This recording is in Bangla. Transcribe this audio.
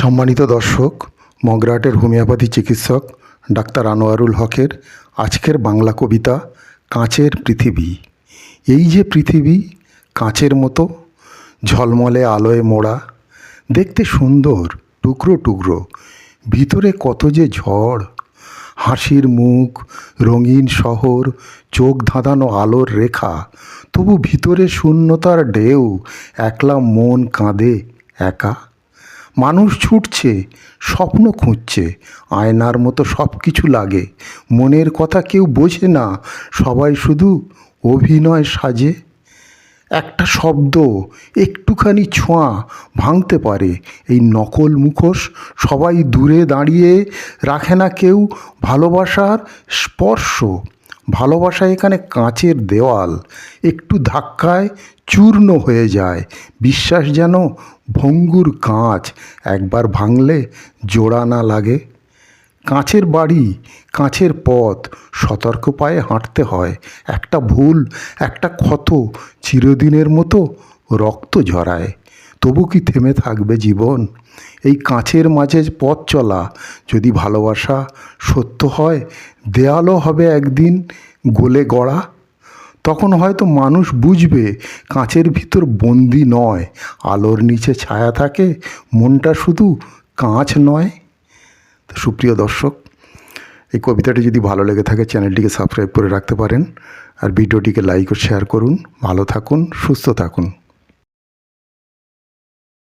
সম্মানিত দর্শক, মগরাটের হোমিওপ্যাথি চিকিৎসক ডাক্তার আনোয়ারুল হকের আজকের বাংলা কবিতা কাঁচের পৃথিবী। এই যে পৃথিবী কাঁচের মতো, ঝলমলে আলোয় মোড়া, দেখতে সুন্দর, টুকরো টুকরো, ভিতরে কত যে ঝড়, হাসির মুখ, রঙিন শহর, চোখ ধাঁধানো আলোর রেখা, তবু ভিতরে শূন্যতার ঢেউ, একলা মন কাঁদে একা। মানুষ ছুটছে, স্বপ্ন খুঁজছে, আয়নার মতো সব কিছু লাগে। মনের কথা কেউ বোঝে না, সবাই শুধু অভিনয় সাজে। একটা শব্দ, একটুখানি ছোঁয়া ভাঙতে পারে। এই নকল মুখোশ সবাই দূরে দাঁড়িয়ে রাখে না কেউ ভালোবাসার স্পর্শ। ভালোবাসা এখানে কাঁচের দেওয়াল। একটু ধাক্কায় চূর্ণ হয়ে যায়। বিশ্বাস যেন ভঙ্গুর কাঁচ। একবার ভাঙলে জোড়া না লাগে। কাঁচের বাড়ি, কাঁচের পথ, সতর্ক পায়ে হাঁটতে হয়। একটা ভুল, একটা ক্ষত চিরদিনের মতো রক্ত ঝরায়। তবু কি থেমে থাকবে জীবন? এই কাঁচের মাঝে পথ চলা, যদি ভালোবাসা সত্য হয়, দেয়ালও হবে একদিন গোলে গড়া। তখন হয়তো মানুষ বুঝবে কাঁচের ভিতর বন্দি নয়, আলোর নিচে ছায়া থাকে, মনটা শুধু কাঁচ নয়। সুপ্রিয় দর্শক, এই কবিতাটি যদি ভালো লেগে থাকে, চ্যানেলটিকে সাবস্ক্রাইব করে রাখতে পারেন। আর ভিডিওটিকে লাইক ও শেয়ার করুন। ভালো থাকুন, সুস্থ থাকুন।